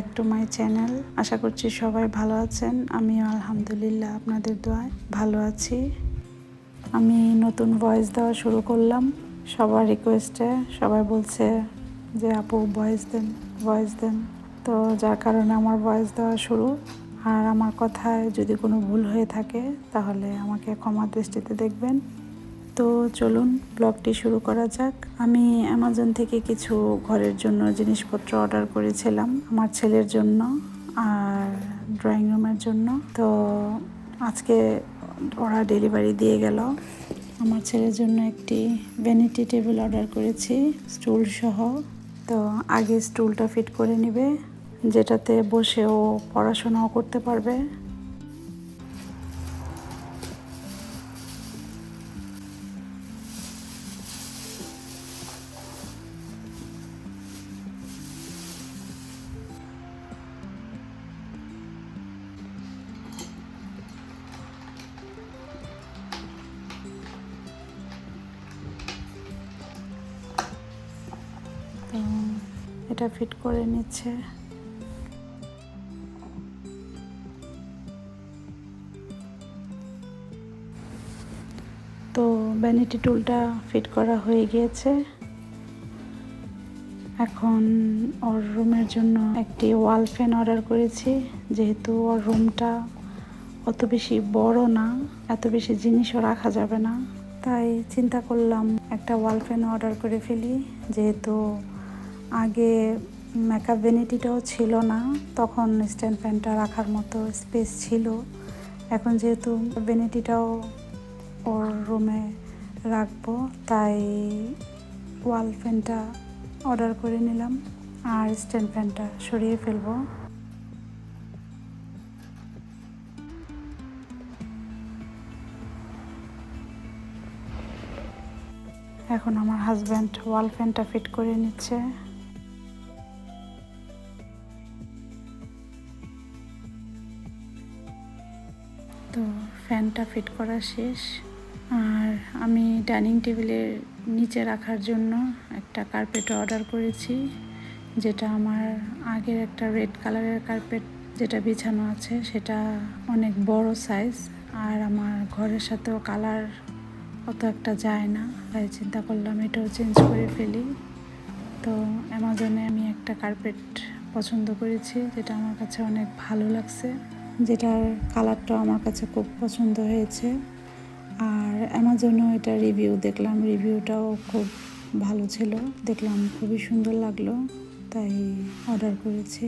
Back to my channel. আশা করছি সবাই ভালো আছেন। আমিও আলহামদুলিল্লাহ আপনাদের দোয়ায় ভালো আছি। আমি নতুন ভয়েস দেওয়া শুরু করলাম। সবার রিকোয়েস্টে সবাই বলছে যে, আপু ভয়েস দেন ভয়েস দেন। তো যার কারণে আমার ভয়েস দেওয়া শুরু। আর আমার কথায় যদি কোনো ভুল হয়ে থাকে, তাহলে আমাকে ক্ষমা দৃষ্টিতে দেখবেন। তো চলুন, ব্লগটি শুরু করা যাক। আমি অ্যামাজন থেকে কিছু ঘরের জন্য জিনিসপত্র অর্ডার করেছিলাম, আমার ছেলের জন্য আর ড্রয়িং রুমের জন্য। তো আজকে ওরা ডেলিভারি দিয়ে গেল। আমার ছেলের জন্য একটি ভ্যানিটি টেবিল অর্ডার করেছি স্টুল সহ। তো আগে স্টুলটা ফিট করে নেবে, যেটাতে বসে ও পড়াশোনাও করতে পারবে। করে নিচ্ছে। তো ভ্যানিটি টুলটা ফিট করা হয়ে গিয়েছে। এখন ওর রুমের জন্য একটি ওয়াল ফ্যান অর্ডার করেছি। যেহেতু ওর রুমটা অত বেশি বড় না, এত বেশি জিনিসও রাখা যাবে না। তাই চিন্তা করলাম একটা ওয়াল ফ্যান অর্ডার করে ফেলি। যেহেতু আগে মেকআপ ভ্যানিটিটাও ছিল না। তখন স্ট্যান্ড ফ্যানটা রাখার মতো স্পেস ছিল। এখন যেহেতু ভ্যানিটিটাও ওর রুমে রাখব, তাই ওয়াল ফ্যানটা অর্ডার করে নিলাম আর স্ট্যান্ড ফ্যানটা সরিয়ে ফেলব। এখন আমার হাজব্যান্ড ওয়াল ফ্যানটা ফিট করে নিচ্ছে। তো ফ্যানটা ফিট করা শেষ। আর আমি ডাইনিং টেবিলের নিচে রাখার জন্য একটা কার্পেট অর্ডার করেছি, যেটা আমার আগের একটা রেড কালারের কার্পেট যেটা বিছানো আছে, সেটা অনেক বড় সাইজ আর আমার ঘরের সাথেও কালার অত একটা যায় না, তাই চিন্তা করলাম এটাও চেঞ্জ করে ফেলি। তো অ্যামাজনে আমি একটা কার্পেট পছন্দ করেছি, যেটা আমার কাছে অনেক ভালো লাগছে। যেটার কালারটাও আমার কাছে খুব পছন্দ হয়েছে। আর অ্যামাজনেও এটা রিভিউ দেখলাম রিভিউটাও খুব ভালো ছিল। দেখলাম খুবই সুন্দর লাগল, তাই অর্ডার করেছি।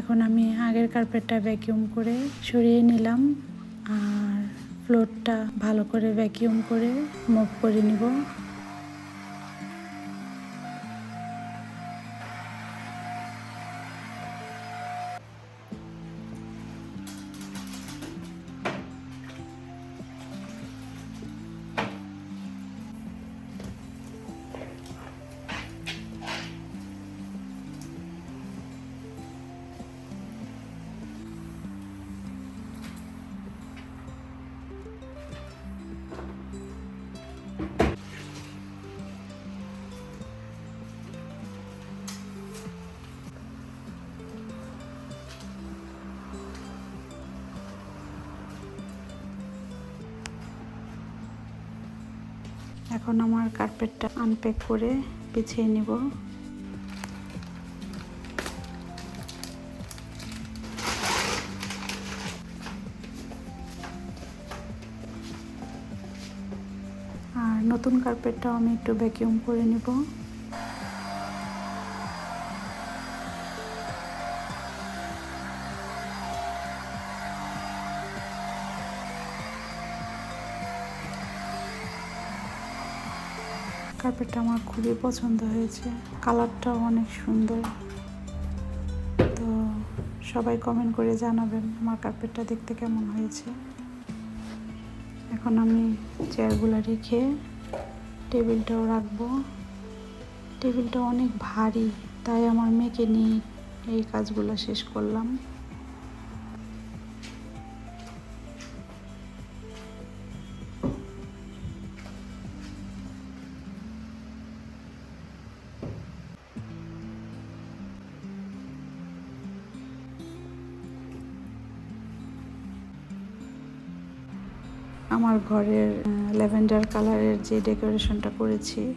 এখন আমি আগের কার্পেটটা ভ্যাকিউম করে সরিয়ে নিলাম, আর ফ্লোরটা ভালো করে ভ্যাকিউম করে মুভ করে নিব। এখন আমার কার্পেটটা আনপ্যাক করে পিছিয়ে নিব। আর নতুন কার্পেটটাও আমি একটু ভ্যাকিউম করে নিব। কার্পেটটা আমার খুবই পছন্দ হয়েছে। কালারটাও অনেক সুন্দর। তো সবাই কমেন্ট করে জানাবেন আমার কার্পেটটা দেখতে কেমন হয়েছে। এখন আমি চেয়ারগুলো রেখে টেবিলটাও রাখব। টেবিলটা অনেক ভারী, তাই আমার মেয়েকে নিয়ে এই কাজগুলো শেষ করলাম। আমার ঘরের ল্যাভেন্ডার কালারের যে ডেকোরেশনটা করেছি,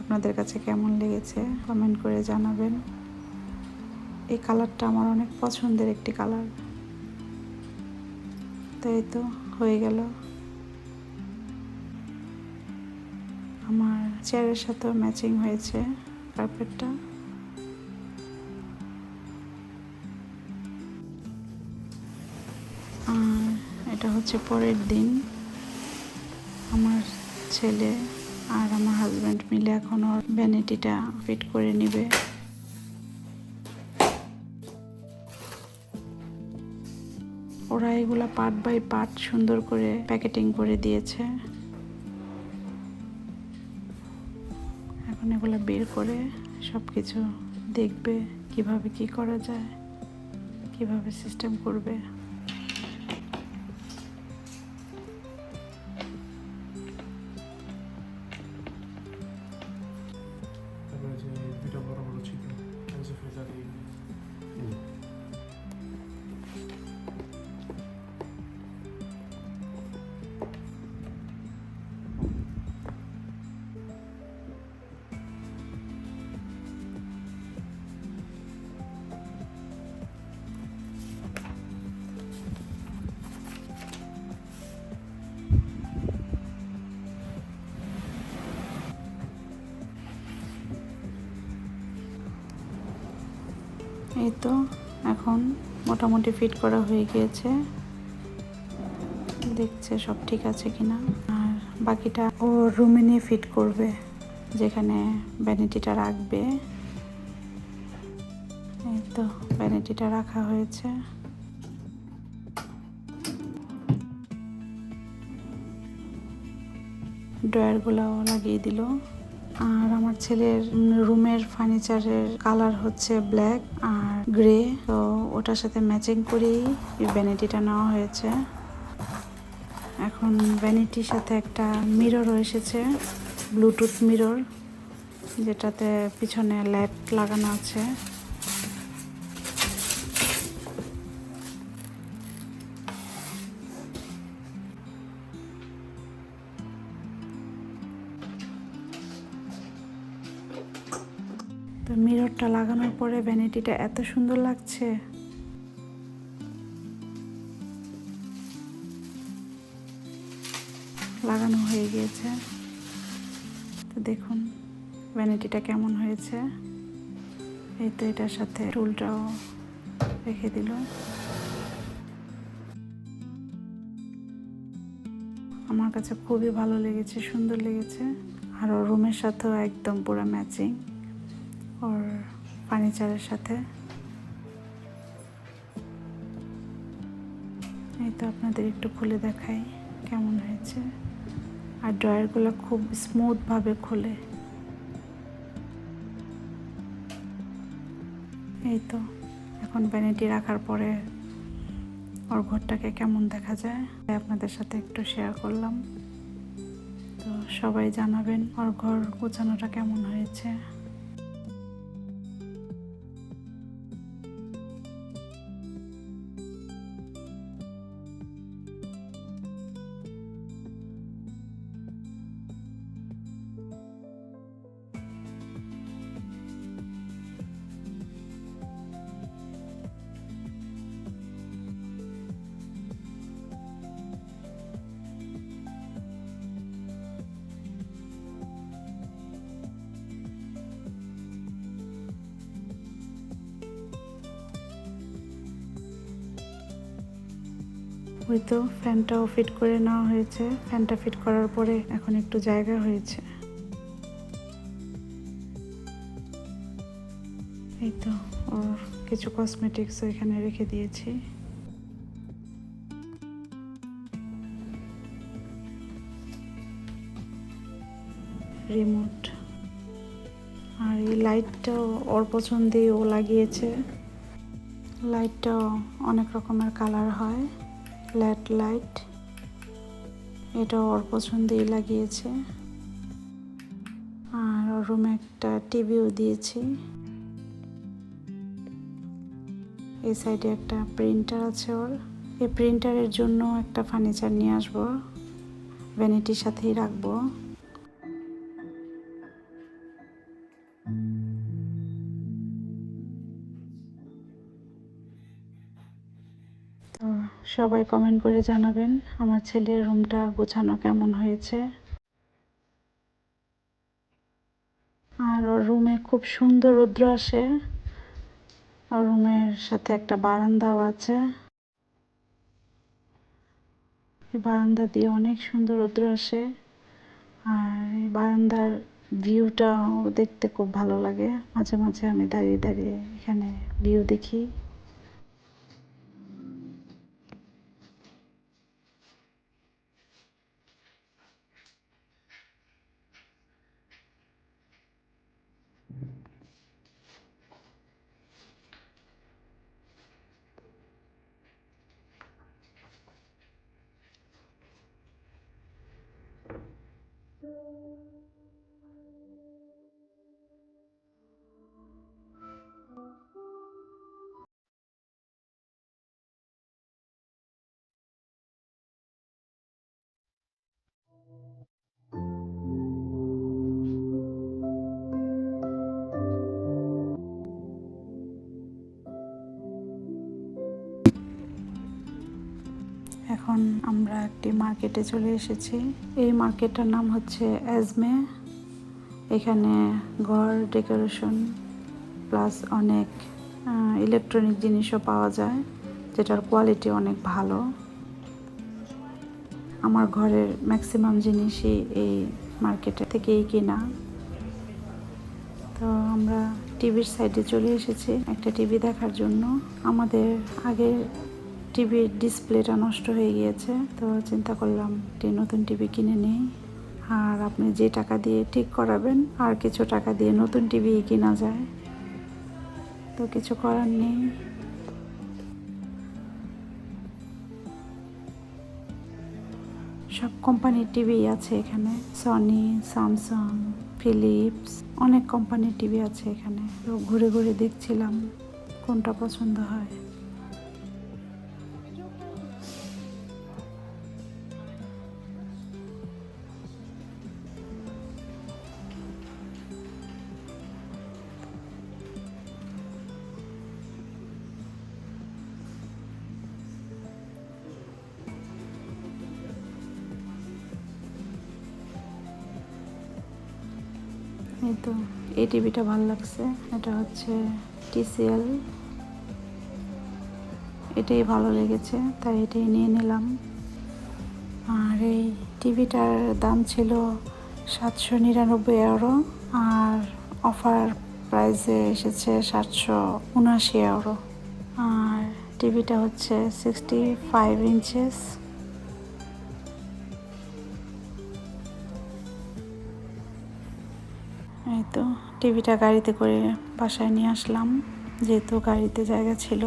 আপনাদের কাছে কেমন লেগেছে কমেন্ট করে জানাবেন। এই কালারটা আমার অনেক পছন্দের একটি কালার। তাই তো, হয়ে গেল। আমার চেয়ারের সাথেও ম্যাচিং হয়েছে কার্পেটটা। আর এটা হচ্ছে পরের দিন। আমার ছেলে আর আমার হাজব্যান্ড মিলে এখন ওর ভ্যানিটিটা ফিট করে নিবে। ওরা এগুলা পার্ট বাই পার্ট সুন্দর করে প্যাকেটিং করে দিয়েছে। এখন এগুলো বের করে সব কিছু দেখবে কীভাবে কি করা যায়, কীভাবে সিস্টেম করবে। এই তো এখন মোটামুটি ফিট করা হয়ে গিয়েছে। দেখছে সব ঠিক আছে কিনা। আর বাকিটা ও রুমে নিয়ে ফিট করবে, যেখানে ভ্যানিটিটা রাখবে। এই তো ভ্যানিটিটা রাখা হয়েছে। ড্রয়ারগুলোও লাগিয়ে দিল। আর আমার ছেলের রুমের ফার্নিচারের কালার হচ্ছে ব্ল্যাক আর গ্রে। তো ওটার সাথে ম্যাচিং করেই ভ্যানিটিটা নেওয়া হয়েছে। এখন ভ্যানিটির সাথে একটা মিরর এসেছে, ব্লুটুথ মিরর, যেটাতে পিছনে লাইট লাগানো আছে। মিররটা লাগানোর পরে ভ্যানিটিটা এত সুন্দর লাগছে। লাগানো হয়ে গিয়েছে। তো দেখুন ভ্যানিটিটা কেমন হয়েছে। এই তো এটার সাথে টুলটাও রেখে দিল। আমার কাছে খুবই ভালো লেগেছে, সুন্দর লেগেছে। আর রুমের সাথেও একদম পুরো ম্যাচিং ওর ফার্নিচারের সাথে? এই তো আপনাদের একটু খুলে দেখাই কেমন হয়েছে। আর ড্রয়ারগুলো খুব স্মুথভাবে খোলে। এই তো, এখন ভ্যানিটি রাখার পরে ওর ঘরটাকে কেমন দেখা যায় আপনাদের সাথে একটু শেয়ার করলাম। তো সবাই জানাবেন ওর ঘর গোছানোটা কেমন হয়েছে। ওই তো ফ্যানটাও ফিট করে নেওয়া হয়েছে। ফ্যানটা ফিট করার পরে এখন একটু জায়গা হয়েছে। এই তো, ওর কিছু কসমেটিক্স এখানে রেখে দিয়েছি। রিমোট আর এই লাইটটাও ওর পছন্দেই ও লাগিয়েছে। লাইটটাও অনেক রকমের কালার হয়। ল্যাড লাইট। এটা ওর পছন্দেই লাগিয়েছে। আর ওর রুমে একটা টিভিও দিয়েছি। এই সাইডে একটা প্রিন্টার আছে ওর। এই প্রিন্টারের জন্য একটা ফার্নিচার নিয়ে আসব। ভ্যানিটির সাথেই রাখব। সবাই কমেন্ট করে জানাবেন, আমার ছেলের রুমটা গোছানো কেমন হয়েছে। আর ওর রুমে খুব সুন্দর রৌদ্র আসে। আর রুমের সাথে একটা বারান্দাও আছে। বারান্দা দিয়ে অনেক সুন্দর রৌদ্র আসে। আর বারান্দার ভিউটাও দেখতে খুব ভালো লাগে। মাঝে মাঝে আমি দাঁড়িয়ে দাঁড়িয়ে এখানে ভিউ দেখি। এখন আমরা একটি মার্কেটে চলে এসেছি। এই মার্কেটটার নাম হচ্ছে অ্যাজমে এখানে ঘর ডেকোরেশন প্লাস অনেক ইলেকট্রনিক জিনিসও পাওয়া যায়, যেটার কোয়ালিটি অনেক ভালো। আমার ঘরের ম্যাক্সিমাম জিনিসই এই মার্কেটে থেকেই কেনা। তো আমরা টিভির সাইডে চলে এসেছি একটা টিভি দেখার জন্য। আমাদের আগের টিভির ডিসপ্লেটা নষ্ট হয়ে গিয়েছে, তো চিন্তা করলাম একটি নতুন টিভি কিনে নেই। আর আপনি যে টাকা দিয়ে ঠিক করাবেন, আর কিছু টাকা দিয়ে নতুন টিভি কেনা যায়। তো কিছু করার নেই। সব কোম্পানির টিভি আছে এখানে। সনি স্যামসাং ফিলিপস অনেক কোম্পানির টিভি আছে এখানে। তো ঘুরে ঘুরে দেখছিলাম কোনটা পছন্দ হয়। এই তো এই টিভিটা ভালো লাগছে। এটা হচ্ছে টিসিএল। এটাই ভালো লেগেছে, তাই এটাই নিয়ে নিলাম। আর এই টিভিটার দাম ছিল সাতশো নিরানব্বই এগারো আর অফার প্রাইসে এসেছে সাতশো উনআশি এগারো আর টিভিটা হচ্ছে সিক্সটি ফাইভ ইঞ্চেস তো টিভিটা গাড়িতে করে বাসায় নিয়ে আসলাম। যেহেতু গাড়িতে জায়গা ছিল,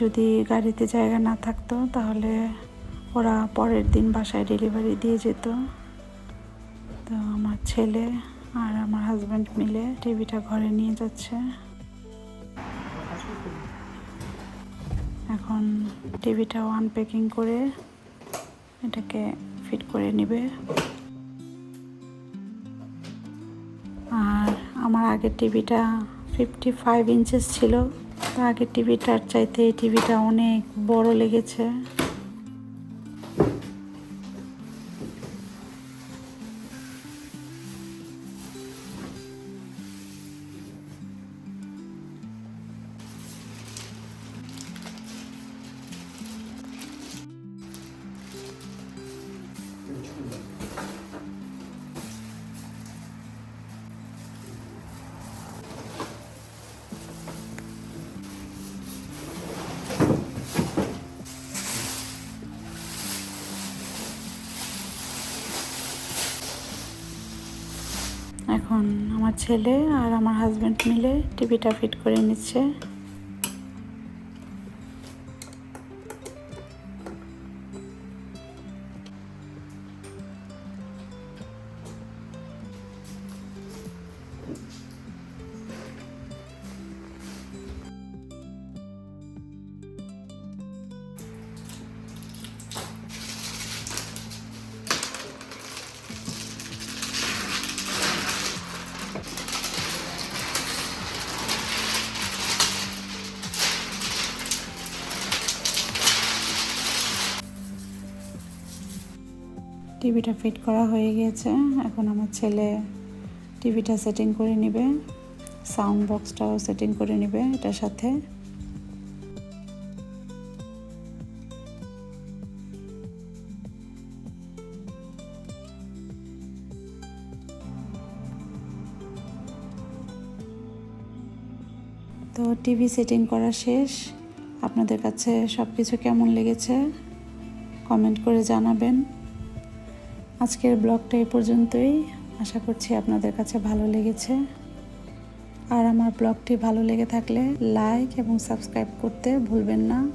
যদি গাড়িতে জায়গা না থাকতো তাহলে ওরা পরের দিন বাসায় ডেলিভারি দিয়ে যেত। তো আমার ছেলে আর আমার হাজব্যান্ড মিলে টিভিটা ঘরে নিয়ে যাচ্ছে। এখন টিভিটাও আনপ্যাকিং করে এটাকে ফিট করে নেবে। আমার আগের টিভিটা ফিফটি ফাইভ ইঞ্চেস ছিল। তো আগের টিভিটার চাইতে এই টিভিটা অনেক বড় লেগেছে। এখন আমার ছেলে আর আমার হাজব্যান্ড মিলে টিভিটা ফিট করে নিচ্ছে। টিভিটা ফিট করা হয়ে গিয়েছে। এখন আমার ছেলে টিভিটা সেটিং করে নেবে সাউন্ড বক্সটাও সেটিং করে নেবে এটার সাথে। তো টিভি সেটিং করা শেষ। আপনাদের কাছে সব কিছু কেমন লেগেছে? কমেন্ট করে জানাবেন। আজকের ব্লগটা এই পর্যন্তই। আশা করছি আপনাদের কাছে ভালো লেগেছে। আর আমার ব্লগটি ভালো লেগে থাকলে লাইক এবং সাবস্ক্রাইব করতে ভুলবেন না।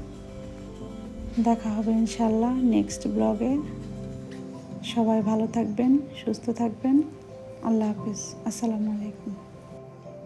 দেখা হবে ইনশাল্লাহ নেক্সট ব্লগে। সবাই ভালো থাকবেন, সুস্থ থাকবেন। আল্লাহ হাফিজ। আসসালামু আলাইকুম।